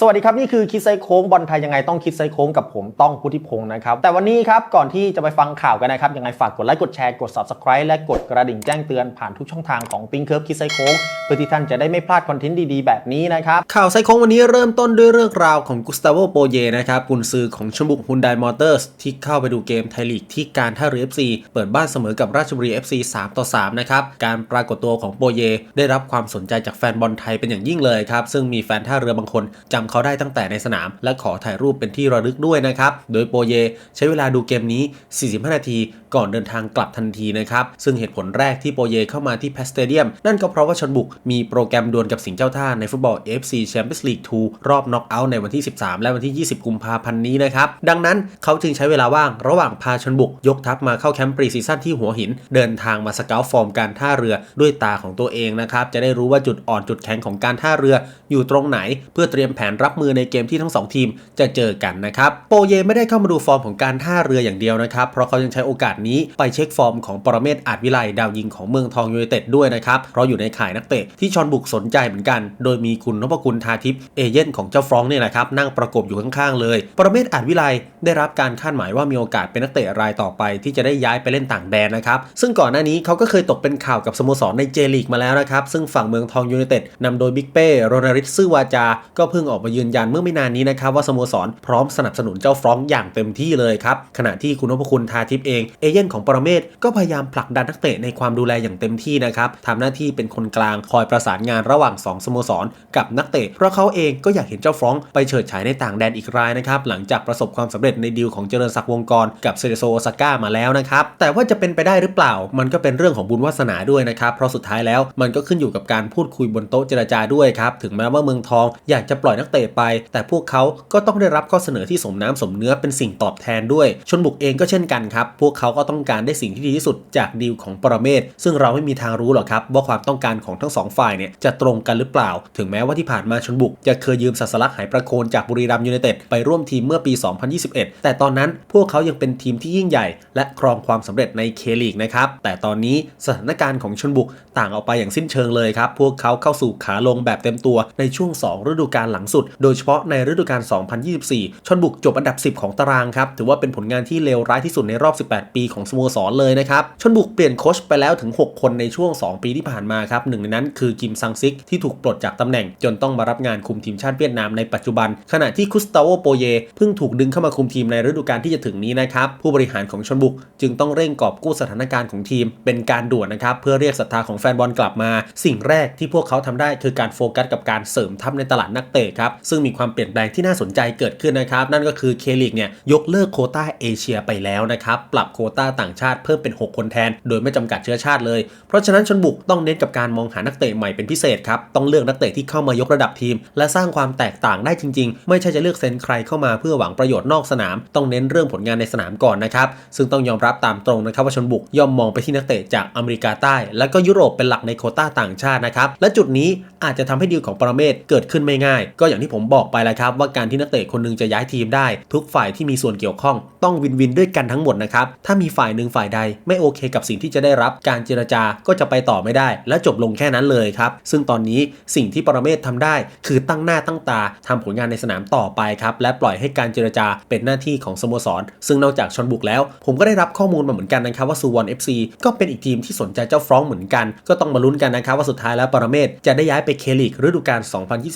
สวัสดีครับ นี่คือคิดไซโค้งบอลไทยยังไงต้องคิดไซโค้งกับผมต้องพุทธิพงศ์นะครับ แต่วันนี้ครับ ก่อนที่จะไปฟังข่าวกันนะครับ ยังไงฝากกดไลค์กดแชร์กด subscribe และกดกระดิ่งแจ้งเตือนผ่านทุกช่องทางของปิงเคิร์ฟคิดไซโค้งเพื่อที่ท่านจะได้ไม่พลาดคอนเทนต์ดีๆ แบบนี้นะครับ ข่าวไซโค้งวันนี้เริ่มต้นด้วยเรื่องราวของกุสตาโวโปเยนะครับกุนซือของชมบุกฮุนไดมอเตอร์สที่เข้าไปดูเกมไทยลีกที่การท่าเรือ FC เปิดบ้านเสมอกับราชบุรี FC 3ต่อ3นะครับการปรากฏตัวของโปเย ได้รับความสนใจจากแฟนบอลไทยเป็นอย่างยิ่งเลยครับซึ่งมีแฟนท่าเรือบางคนจำเขาได้ตั้งแต่ในสนาม และขอถ่ายรูปเป็นที่ระลึกด้วยนะครับ โดยโปเยใช้เวลาดูเกมนี้ 45 นาที ก่อนเดินทางกลับทันทีนะครับ ซึ่งเหตุผลแรกที่โปเยเข้ามาที่แพสเตเดียม นั่นก็เพราะว่าชนบุกมีโปรแกรมดวลกับสิงห์เจ้าท่าในฟุตบอล FC Champions League 2 รอบน็อกเอาท์ในวันที่ 13 และวันที่ 20 กุมภาพันธ์นี้นะครับดังนั้นเขาจึงใช้เวลาว่างระหว่างพาชนบุกยกทัพมาเข้าแคมป์ปรีซีซั่นที่หัวหิน เดินทางมาสเกลฟอร์มการท่าเรือด้วยตาของตัวเองนะครับจะได้รู้ว่าจุดอ่อนจุดแข็งของการท่าเรืออยู่ตรงไหน เพื่อเตรียมแผนรับมือในเกมที่ทั้งสองทีมจะเจอกันนะครับ โปเยไม่ได้เข้ามาดูฟอร์มของการท่าเรืออย่างเดียวนะครับ เพราะเขายังใช้โอกาสนี้ไปเช็คฟอร์มของปรเมศอาจวิไลดาวยิงของเมืองทองยูไนเต็ดด้วยนะครับ เพราะอยู่ในข่ายนักเตะที่ชอนบุกสนใจเหมือนกัน โดยมีคุณนพคุณทาทิพย์เอเย่นของเจ้าฟรองก์เนี่ยแหละครับนั่งประกบอยู่ข้างๆเลย ปรเมศอาจวิไลได้รับการคาดหมายว่ามีโอกาสเป็นนักเตะรายต่อไป ที่จะได้ย้ายไปเล่นต่างแดนนะครับ ซึ่งก่อนหน้านี้เขาก็เคยตกเป็นข่าวกับสโมสรในเจลีกมาแล้วนะครับ ซึ่งฝั่งเมืองทองยูไนเต็ดนำโดยบิ๊กเป้โรนาริสซื่อวาจาก็เพิ่งออกมายืนยันเมื่อไม่นานนี้นะครับว่าสโมสรพร้อมสนับสนุนเจ้าฟรองก์อย่างเต็มที่เลยครับขณะที่คุณนพคุณทาทิพย์เองเอเย่นของปรเมศก็พยายามผลักดันนักเตะในความดูแลอย่างเต็มที่นะครับทำหน้าที่เป็นคนกลางคอยประสานงานระหว่าง 2 สโมสร กับนักเตะ เพราะเขาเองก็อยากเห็นเจ้าฟรองก์ไปเฉิดฉายในต่างแดนอีกรายนะครับหลังจากประสบความสำเร็จในดีลของเจริญศักดิ์วงกรกับเซเรโซโอซาก้ามาแล้วนะครับแต่ว่าจะเป็นไปได้หรือเปล่า มันก็เป็นเรื่องของบุญวาสนาด้วยนะครับเพราะสุดท้ายแล้วมันก็ขึ้นอยู่กับการพูดคุยบนโต๊ะเจรจาด้วยครับถึงแม้ว่าเมืองทองอยากจะปล่อยนักเตะไป แต่พวกเขาก็ต้องได้รับข้อเสนอที่สมน้ำสมเนื้อเป็นสิ่งตอบแทนด้วย ชนบุกเองก็เช่นกันครับ พวกเขาก็ต้องการได้สิ่งที่ดีที่สุดจากดีลของปรเมศซึ่งเราไม่มีทางรู้หรอกครับ ว่าความต้องการของทั้งสองฝ่ายเนี่ยจะตรงกันหรือเปล่า ถึงแม้ว่าที่ผ่านมาชนบุก จะเคยยืมสัสลักหายประโคนจากบุรีรัมยูไนเต็ดไปร่วมทีมเมื่อปี 2021 แต่ตอนนั้นพวกเขายังเป็นทีมที่ยิ่งใหญ่ และครองความสำเร็จในเคลีกนะครับแต่ตอนนี้สถานการณ์ของชนบุกต่างออกไปอย่างสิ้นเชิงเลยครับพวกเขาเข้าสู่ขาลงแบบเต็มตัวในช่วง 2 ฤดูกาลหลังสุดโดยเฉพาะในฤดูกาล 2024 ชนบุกจบอันดับ 10 ของตารางครับ ถือว่าเป็นผลงานที่เลวร้ายที่สุดในรอบ 18 ปีของสโมสรเลยนะครับ ชนบุกเปลี่ยนโค้ชไปแล้วถึง 6 คนในช่วง 2 ปีที่ผ่านมาครับ หนึ่งในนั้นคือกิมซังซิกที่ถูกปลดจากตำแหน่ง จนต้องมารับงานคุมทีมชาติเวียดนามในปัจจุบัน ขณะที่คุสตาโวโปเยเพิ่งถูกดึงเข้ามาคุมทีมในฤดูกาลที่จะถึงนี้นะครับ ผู้บริหารของชนบุกจึงต้องเร่งกอบกู้สถานการณ์ของทีม เป็นการด่วนนะครับเพื่อเรียกศรัทธาของแฟนบอลกลับมา สิ่งแรกที่พวกเขาทำได้คือการโฟกัสกับการเสริมทัพในตลาดนักเตะครับซึ่งมีความเปลี่ยนแปลงที่น่าสนใจเกิดขึ้นนะครับ นั่นก็คือเคลิกเนี่ยยกเลิกโคต้าเอเชียไปแล้วนะครับ ปรับโคต้าต่างชาติเพิ่มเป็น 6 คนแทน โดยไม่จำกัดเชื้อชาติเลย เพราะฉะนั้นชนบุกต้องเน้นกับการมองหานักเตะใหม่เป็นพิเศษครับ ต้องเลือกนักเตะที่เข้ามายกระดับทีม และสร้างความแตกต่างได้จริง ๆ ไม่ใช่จะเลือกเซ็นใครเข้ามาเพื่อหวังประโยชน์นอกสนาม ต้องเน้นเรื่องผลงานในสนามก่อนนะครับ ซึ่งต้องยอมรับตามตรงนะครับว่าชนบุกย่อมมองไปที่นักเตะจากอเมริกาใต้ และก็ยุโรปเป็นหลักในโคต้าต่างชาตินะครับและจุดนี้อาจจะทำให้ดีลของปรเมศเกิดขึ้นไม่ง่ายก็อย่างที่ผมบอกไปแล้วครับว่าการที่นักเตะคนหนึงจะย้ายทีมได้ ทุกฝ่ายที่มีส่วนเกี่ยวข้อง ต้องวินวินด้วยกันทั้งหมดนะครับถ้ามีฝ่ายหนึ่งฝ่ายใด ไม่โอเคกับสิ่งที่จะได้รับการเจรจาก็จะไปต่อไม่ได้ และจบลงแค่นั้นเลยครับ ซึ่งตอนนี้สิ่งที่ปรเมศทำได้ คือตั้งหน้าตั้งตาทำผลงานในสนามต่อไปครับและปล่อยให้การเจรจาเป็นหน้าที่ของสโมสร ซึ่งนอกจากชนบุกแล้ว ผมก็ได้รับข้อมูลมาเหมือนกันนะครับว่าซูวอน FC ก็เป็นอีกทีมที่สนใจเจ้าฟรองก์เหมือนกัน ก็ต้องมาลุ้นกันนะครับว่าสุดท้ายแล้วปรเมศจะได้ย้ายไปเคลิกฤดูกาล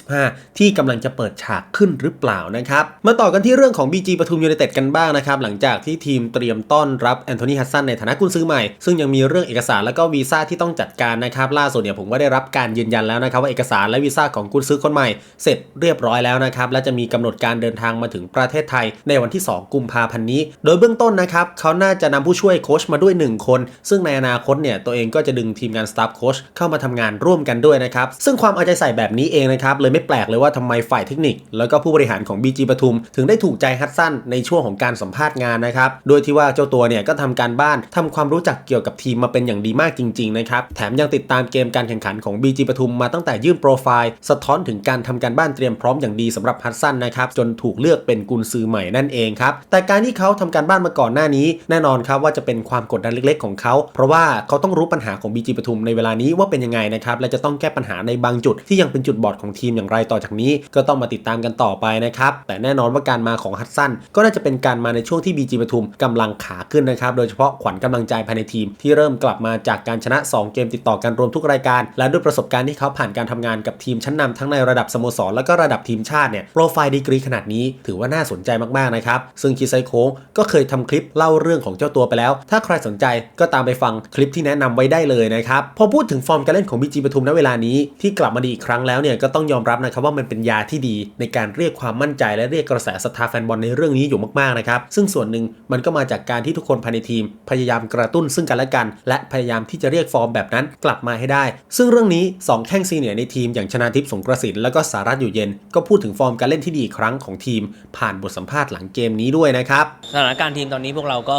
2025 ที่กำลังจะเปิดฉากขึ้นหรือเปล่านะครับ มาต่อกันที่เรื่องของ BG ปทุมยูไนเต็ดกันบ้างนะครับ หลังจากที่ทีมเตรียมต้อนรับแอนโทนีฮัสซันในฐานะกุนซื้อใหม่ ซึ่งยังมีเรื่องเอกสารและก็วีซ่าที่ต้องจัดการนะครับ ล่าสุดเนี่ยผมก็ได้รับการยืนยันแล้วนะครับว่าเอกสารและวีซ่าของกุนซื้อคนใหม่ เสร็จเรียบร้อยแล้วนะครับและจะมีกำหนดการเดินทางมาถึงประเทศไทย ในวันที่ 2 กุมภาพันธ์นี้ โดยเบื้องต้นนะครับเขาน่าจะนำผู้ช่วยโค้ชมาด้วย 1 คน ซึ่งในอนาคตเนี่ยตัวเองก็จะดึงทีมงานสตาฟโค้ชเข้ามาทำงานร่วมกันด้วยนะครับซึ่งความเอาใจใส่แบบนี้เองนะครับเลยไม่แปลกเลยว่าทำไมฝ่ายเทคนิค แล้วก็ผู้บริหารของ BG ปทุม ถึงได้ถูกใจฮัตซันในช่วงของการสัมภาษณ์งานนะครับ โดยที่ว่าเจ้าตัวเนี่ยก็ก็ทำการบ้านทำความรู้จักเกี่ยวกับทีมมาเป็นอย่างดีมากจริงๆนะครับ แถมยังติดตามเกมการแข่งขันของ BG ปทุมมาตั้งแต่ยื่นโปรไฟล์สะท้อนถึงการทำการบ้านเตรียมพร้อมอย่างดีสำหรับฮัตสันนะครับจนถูกเลือกเป็นกุนซือใหม่นั่นเองครับแต่การที่เขาทำการบ้านมาก่อนหน้านี้ แน่นอนครับว่าจะเป็นความกดดันเล็ก ๆ ของเขา เพราะว่าเขาต้องรู้ปัญหาของ BG ปทุมในเวลานี้ว่าเป็นยังไงนะครับและจะต้องแก้ปัญหาในบางจุดที่ยังเป็นจุดบอดของทีมอย่างไรต่อจากนี้ก็ต้องมาติดตามกันต่อไปนะครับ แต่แน่นอนว่าการมาของฮัตสันก็น่าจะเป็นการมาในช่วงที่ BG ปทุมกำลังขาขึ้นนะครับ โดยเฉพาะขวัญกำลังใจภายในทีม ที่เริ่มกลับมาจากการชนะ 2 เกมติดต่อกันรวมทุกรายการ และด้วยประสบการณ์ที่เขาผ่านการทำงานกับทีมชั้นนำทั้งในระดับสโมสรและก็ระดับทีมชาติเนี่ยโปรไฟล์ดีกรีขนาดนี้ถือว่าน่าสนใจมากๆนะครับซึ่งคิไซโค้งก็เคยทำคลิปเล่าเรื่องของเจ้าตัวไปแล้ว ถ้าใครสนใจก็ตามไปฟังคลิปที่แนะนำไว้ได้เลยนะครับพอพูดถึงฟอร์มการเล่นของ BG ปทุมณเวลานี้ที่กลับมาดีอีกครั้งแล้วเนี่ยก็ต้องยอมรับนะครับว่ามันเป็นยาที่ดีในการเรียกความมั่นใจและเรียกกระแสศรัทธาแฟนบอลในเรื่องนี้อยู่มากๆนะครับ ซึ่งส่วนหนึ่งมันก็มาจากการที่ทุกคนภายในทีม พยายามกระตุ้นซึ่งกันและกัน และพยายามที่จะเรียกฟอร์มแบบนั้นกลับมาให้ได้ ซึ่งเรื่องนี้ 2 แข้งซีเนียร์ในทีมอย่างชนาทิพย์สงกระสินแล้วก็สารัตอยู่เย็น ก็พูดถึงฟอร์มการเล่นที่ดีครั้งของทีม ผ่านบทสัมภาษณ์หลังเกมนี้ด้วยนะครับสถานการณ์ทีมตอนนี้พวกเราก็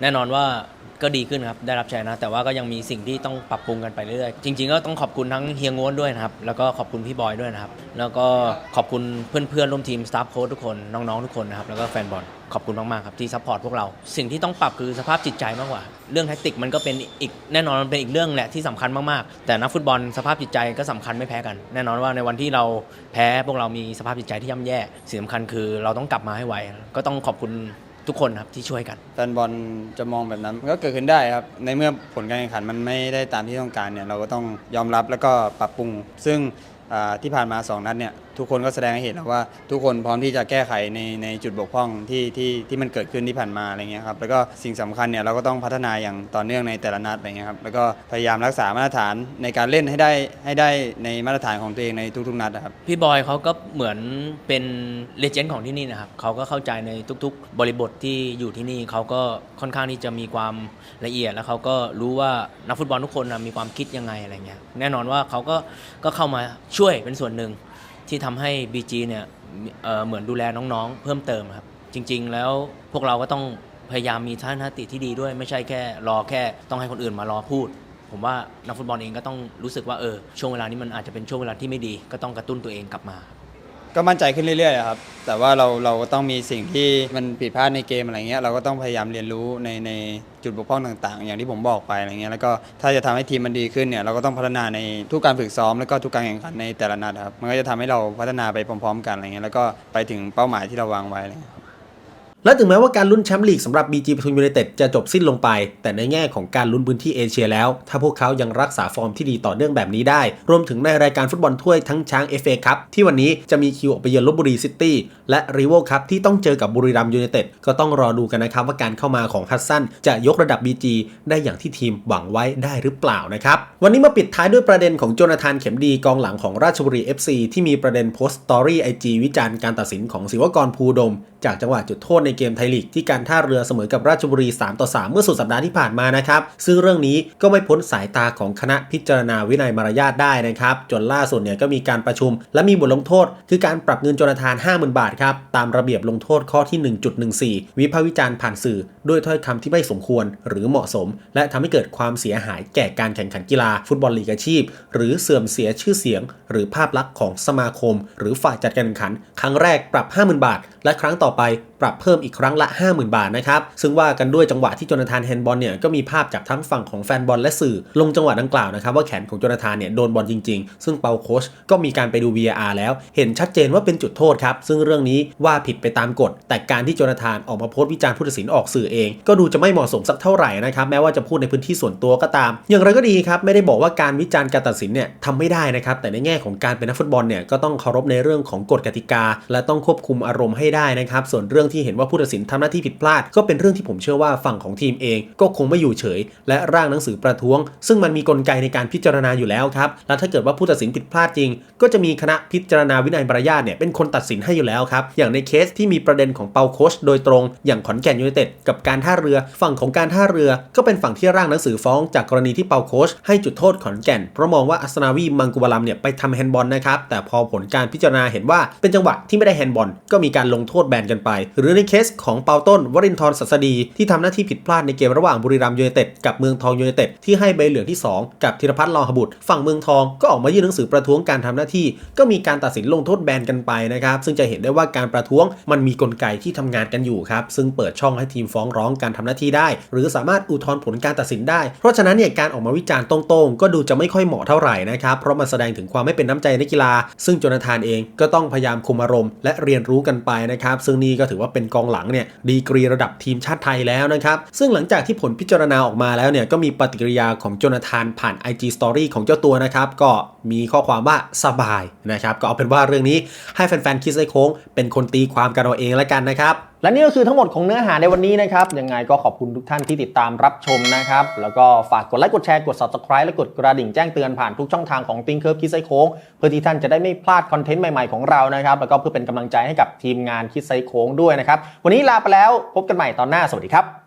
แน่นอนว่า ก็ดีขึ้นครับ ได้รับชัยนะ แต่ว่าก็ยังมีสิ่งที่ต้องปรับปรุงกันไปเรื่อยๆจริง ๆ ก็ต้องขอบคุณทั้งเฮียงวนด้วยนะครับ แล้วก็ขอบคุณพี่บอยด้วยนะครับ แล้วก็ขอบคุณเพื่อนๆร่วมทีมสตาฟโค้ชทุกคนน้องๆทุกคนนะครับแล้วก็แฟนบอลขอบคุณมากๆครับที่ซัพพอร์ตพวกเรา สิ่งที่ต้องปรับคือสภาพจิตใจมากกว่า เรื่องแทคติกมันก็เป็นอีกแน่นอนมันเป็นอีกเรื่องแหละที่สำคัญมากๆ แต่นักฟุตบอลสภาพจิตใจก็สำคัญไม่แพ้กัน แน่นอนว่าในวันที่เราแพ้พวกเรามีสภาพจิตใจที่ย่ำแย่สิ่งสำคัญคือเราต้องกลับมาให้ไวก็ต้องขอบคุณ ทุกคนครับที่ช่วยกัน แฟนบอลจะมองแบบนั้นมันก็เกิดขึ้นได้ครับ ในเมื่อผลการแข่งขันมันไม่ได้ตามที่ต้องการเนี่ยเราก็ต้องยอมรับแล้วก็ปรับปรุง ซึ่งอ่าที่ผ่านมา 2 นัดเนี่ย ทุกคนก็แสดงให้เห็นแล้วว่าทุกคนพร้อมที่จะแก้ไขในในจุดบกพร่องที่ที่ที่มันเกิดขึ้นที่ผ่านมาอะไรเงี้ยครับแล้วก็สิ่งสำคัญเนี่ยเราก็ต้องพัฒนาอย่างต่อเนื่องในแต่ละนัดอะไรเงี้ยครับแล้วก็พยายามรักษามาตรฐานในการเล่นให้ได้ให้ได้ในมาตรฐานของตัวเองในทุกๆนัดครับพี่บอยเขาก็เหมือนเป็นเลเจนด์ของที่นี่นะครับเขาก็เข้าใจในทุก ๆ บริบทที่อยู่ที่นี่เขาก็ค่อนข้างที่จะมีความละเอียด แล้วเขาก็รู้ว่านักฟุตบอลทุกคนนะมีความคิดยังไงอะไรเงี้ยแน่นอนว่าเขาก็ก็เข้ามาช่วยเป็นส่วนหนึ่ง ที่ทำให้ BG เนี่ยเอ่อเหมือนดูแลน้องๆ เพิ่มเติมครับ จริง ๆ แล้วพวกเราก็ต้องพยายามมีทัศนคติที่ดีด้วย ไม่ใช่แค่รอแค่ต้องให้คนอื่นมารอพูด ผมว่านักฟุตบอลเองก็ต้องรู้สึกว่าเออช่วงเวลานี้มันอาจจะเป็นช่วงเวลาที่ไม่ดี ก็ต้องกระตุ้นตัวเองกลับมา ก็มั่นใจขึ้นเรื่อยๆครับ แต่ว่าเราเราก็ต้องมีสิ่งที่มันผิดพลาดในเกมอะไรเงี้ย เราก็ต้องพยายามเรียนรู้ในในจุดบกพร่องต่างๆ อย่างที่ผมบอกไปอะไรเงี้ย แล้วก็ถ้าจะทำให้ทีมมันดีขึ้นเนี่ย เราก็ต้องพัฒนาในทุกการฝึกซ้อม แล้วก็ทุกการแข่งขันในแต่ละนัดครับ มันก็จะทำให้เราพัฒนาไปพร้อม ๆ กันอะไรเงี้ย แล้วก็ไปถึงเป้าหมายที่เราวางไว้อะไรเงี้ย และถึงแม้ว่าการลุ้นแชมป์ลีกสำหรับ BG ปทุมยูไนเต็ดจะจบสิ้นลงไป แต่ในแง่ของการลุ้นพื้นที่เอเชียแล้ว ถ้าพวกเขายังรักษาฟอร์มที่ดีต่อเนื่องแบบนี้ได้ รวมถึงในรายการฟุตบอลถ้วยทั้งช้าง FA ครับที่วันนี้จะมีคิวออกไปเยือนลบบุรีซิตี้และรีโวครับที่ต้องเจอกับบุรีรัมย์ยูไนเต็ดก็ต้องรอดูกันนะครับว่าการเข้ามาของฮัสซันจะยกระดับ BG ได้อย่างที่ทีมหวังไว้ได้หรือเปล่านะครับวันนี้มาปิดท้ายด้วยประเด็นของโจนาธานเข็มดีกองหลังของราชบุรี FC ที่มีประเด็นโพสต์สตอรี่ไอจีวิจารณ์การตัดสินของศิวกรภูดม จากจังหวะจุดโทษในเกมไทยลีกที่การท่าเรือเสมอกับราชบุรี 3 ต่อ 3 เมื่อสุดสัปดาห์ที่ผ่านมานะครับ ซึ่งเรื่องนี้ก็ไม่พ้นสายตาของคณะพิจารณาวินัยมารยาทได้นะครับ จนล่าสุดเนี่ยก็มีการประชุม และมีบทลงโทษ คือการปรับเงินโจนาธาน 50,000 บาทครับ ตามระเบียบลงโทษข้อที่ 1.14 วิพากษ์วิจารณ์ผ่านสื่อ ด้วยถ้อยคำที่ไม่สมควรหรือเหมาะสม และทำให้เกิดความเสียหายแก่การแข่งขันกีฬา ฟุตบอลลีกอาชีพ หรือเสื่อมเสียชื่อเสียง หรือภาพลักษณ์ของสมาคม หรือฝ่ายจัดการแข่งขัน ครั้งแรกปรับ 50,000 บาท และครั้งต่อไปปรับเพิ่มอีกครั้งละ 50,000 บาทนะครับ ซึ่งว่ากันด้วยจังหวะที่โจนาธานแฮนบอลเนี่ยก็มีภาพจากทั้งฝั่งของแฟนบอลและสื่อ ลงจังหวะดังกล่าวนะครับว่าแขนของโจนาธานเนี่ยโดนบอลจริงๆ ซึ่งเปาโคชก็มีการไปดู VAR แล้ว เห็นชัดเจนว่าเป็นจุดโทษครับ ซึ่งเรื่องนี้ว่าผิดไปตามกฎ แต่การที่โจนาธานออกมาโพสต์วิจารณ์ผู้ตัดสินออกสื่อเอง ก็ดูจะไม่เหมาะสมสักเท่าไหร่นะครับแม้ว่าจะพูดในพื้นที่ส่วนตัวก็ตาม อย่างไรก็ดีครับไม่ได้บอกว่าการวิจารณ์การตัดสินเนี่ยทำไม่ได้นะครับแต่ในแง่ของการเป็นนักฟุตบอลเนี่ยก็ต้องเคารพในเรื่องของกฎกติกา และต้องควบคุมอารมณ์ให้ได้นะครับส่วนเรื่องที่เห็นว่าผู้ตัดสินทำหน้าที่ผิดพลาด ก็เป็นเรื่องที่ผมเชื่อว่าฝั่งของทีมเอง ก็คงไม่อยู่เฉย และร่างหนังสือประท้วง ซึ่งมันมีกลไกในการพิจารณาอยู่แล้วครับและถ้าเกิดว่าผู้ตัดสินผิดพลาดจริง ก็จะมีคณะพิจารณาวินัยมารยาทเนี่ยเป็นคนตัดสินให้อยู่แล้วครับอย่างในเคสที่มีประเด็นของเปาโคชโดยตรง อย่างขอนแก่นยูไนเต็ดกับการท่าเรือ ฝั่งของการท่าเรือ ก็เป็นฝั่งที่ร่างหนังสือฟ้อง จากกรณีที่เปาโคชให้จุดโทษขอนแก่นเพราะมองว่าอัสนาวีมังกุบาลัมเนี่ยไปทำแฮนด์บอลนะครับแต่พอผลการพิจารณาเห็นว่าเป็นจังหวะที่ไม่ได้แฮนด์บอลก็มีการลงโทษแบนกันไป หรือในเคสของเปาต้นวรินทร์ศัสดี ที่ทำหน้าที่ผิดพลาดในเกมระหว่างบุรีรัมย์ยูไนเต็ดกับเมืองทองยูไนเต็ดที่ให้ใบเหลืองที่ 2 กับธีรพัฒน์ลอหบุตร ฝั่งเมืองทองก็ออกมายื่นหนังสือประท้วงการทำหน้าที่ ก็มีการตัดสินลงโทษแบนกันไปนะครับซึ่งจะเห็นได้ว่าการประท้วงมันมีกลไกที่ทำงานกันอยู่ครับซึ่งเปิดช่องให้ทีมฟ้องร้องการทำหน้าที่ได้ หรือสามารถอุทธรณ์ผลการตัดสินได้ เพราะฉะนั้นเนี่ยการออกมาวิจารณ์ตรงๆ ก็ดูจะไม่ค่อยเหมาะเท่าไหร่นะครับเพราะมันแสดงถึงความไม่เป็นน้ำใจนักกีฬา ซึ่งจนาธานเองก็ต้องพยายามคุมอารมณ์และเรียนรู้กันไปนะครับซึ่งนี่ก็ถือว่าเป็นกองหลังเนี่ยดีกรีระดับทีมชาติไทยแล้วนะครับซึ่งหลังจากที่ผลพิจารณาออกมาแล้วเนี่ยก็มีปฏิกิริยาของโจนาธานผ่าน IG Story ของเจ้าตัวนะครับก็มีข้อความว่าสบายนะครับก็เอาเป็นว่าเรื่องนี้ให้แฟนๆคิดไซโค้งเป็นคนตีความกันเอาเองแล้วกันนะครับและนี่ก็คือทั้งหมดของเนื้อหาในวันนี้นะครับ ยังไงก็ขอบคุณทุกท่านที่ติดตามรับชมนะครับ แล้วก็ฝากกดไลค์กดแชร์กด subscribe และกดกระดิ่งแจ้งเตือนผ่านทุกช่องทางของ Think Curve คิดไซโค้งเพื่อที่ท่านจะได้ไม่พลาดคอนเทนต์ใหม่ๆของเรานะครับ แล้วก็เพื่อเป็นกำลังใจให้กับทีมงานคิดไซโค้งด้วยนะครับ วันนี้ลาไปแล้วพบกันใหม่ตอนหน้าสวัสดีครับ